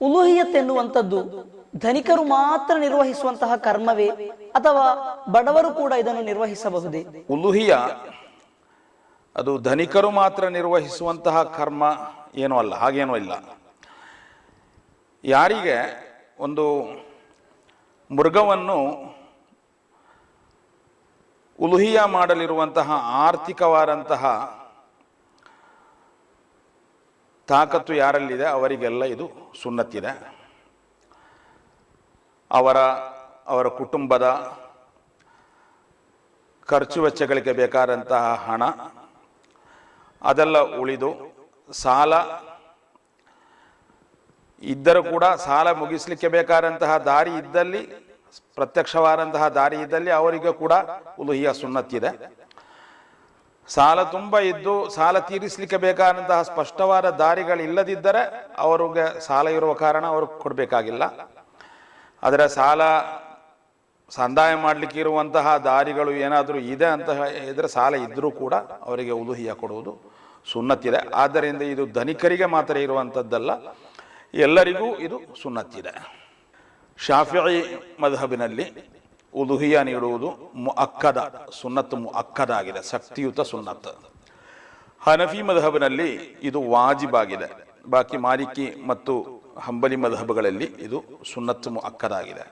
ಉಲುಹಿಯತ್ ಎನ್ನುವಂಥದ್ದು ಧನಿಕರು ಮಾತ್ರ ನಿರ್ವಹಿಸುವಂತಹ ಕರ್ಮವೇ ಅಥವಾ ಬಡವರು ಕೂಡ ಇದನ್ನು ನಿರ್ವಹಿಸಬಹುದೇ? ಉಲುಹಿಯ, ಅದು ಧನಿಕರು ಮಾತ್ರ ನಿರ್ವಹಿಸುವಂತಹ ಕರ್ಮ ಏನೂ ಅಲ್ಲ, ಹಾಗೇನೂ ಇಲ್ಲ. ಯಾರಿಗೆ ಒಂದು ಮೃಗವನ್ನು ಉಲುಹಿಯ ಮಾಡಲಿರುವಂತಹ ಆರ್ಥಿಕವಾದಂತಹ ತಾಕತ್ತು ಯಾರಲ್ಲಿದೆ? ಅವರಿಗೆಲ್ಲ ಇದು ಸುನ್ನತ್ತಿದೆ. ಅವರ ಅವರ ಕುಟುಂಬದ ಖರ್ಚು ವೆಚ್ಚಗಳಿಗೆ ಬೇಕಾದಂತಹ ಹಣ, ಅದೆಲ್ಲ ಉಳಿದು ಸಾಲ, ಇದ್ದರೂ ಕೂಡ ಸಾಲ ಮುಗಿಸಲಿಕ್ಕೆ ಬೇಕಾದಂತಹ ದಾರಿ ಇದ್ದಲ್ಲಿ, ಪ್ರತ್ಯಕ್ಷವಾದಂತಹ ದಾರಿ ಇದ್ದಲ್ಲಿ ಅವರಿಗೆ ಕೂಡ ಉಲುಹಿಯ ಸುನ್ನತ್ತಿದೆ. ಸಾಲ ತುಂಬ ಇದ್ದು ಸಾಲ ತೀರಿಸಲಿಕ್ಕೆ ಬೇಕಾದಂತಹ ಸ್ಪಷ್ಟವಾದ ದಾರಿಗಳು ಇಲ್ಲದಿದ್ದರೆ ಅವರಿಗೆ ಸಾಲ ಇರುವ ಕಾರಣ ಅವರು ಕೊಡಬೇಕಾಗಿಲ್ಲ. ಅದರ ಸಾಲ ಸಂದಾಯ ಮಾಡಲಿಕ್ಕೆ ಇರುವಂತಹ ದಾರಿಗಳು ಏನಾದರೂ ಇದೆ ಅಂತ ಇದ್ರೆ ಸಾಲ ಇದ್ದರೂ ಕೂಡ ಅವರಿಗೆ ಉಲುಹಿಯ ಕೊಡುವುದು ಸುನ್ನತ್ತಿದೆ. ಆದ್ದರಿಂದ ಇದು ಧನಿಕರಿಗೆ ಮಾತ್ರ ಇರುವಂಥದ್ದಲ್ಲ ಎಲ್ಲರಿಗೂ ಇದು ಸುನ್ನತ್ತಿದೆ. ಶಾಫಿ ಮಧಹಬಿನಲ್ಲಿ ಉಲುಹಿಯ ನೀಡುವುದು ಅಕ್ಕದ ಸುನ್ನತ್ತು ಮುಅಕ್ಕದ ಆಗಿದೆ, ಶಕ್ತಿಯುತ ಸುನ್ನತ್. ಹನಫಿ ಮಧಹಬ್ನಲ್ಲಿ ಇದು ವಾಜಿಬಾಗಿದೆ ಬಾಕಿ ಮಾಲಿಕಿ ಮತ್ತು ಹಂಬಲಿ ಮಧಹಬಗಳಲ್ಲಿ ಇದು ಸುನ್ನತ್ತು ಮುಅಕ್ಕದ ಆಗಿದೆ.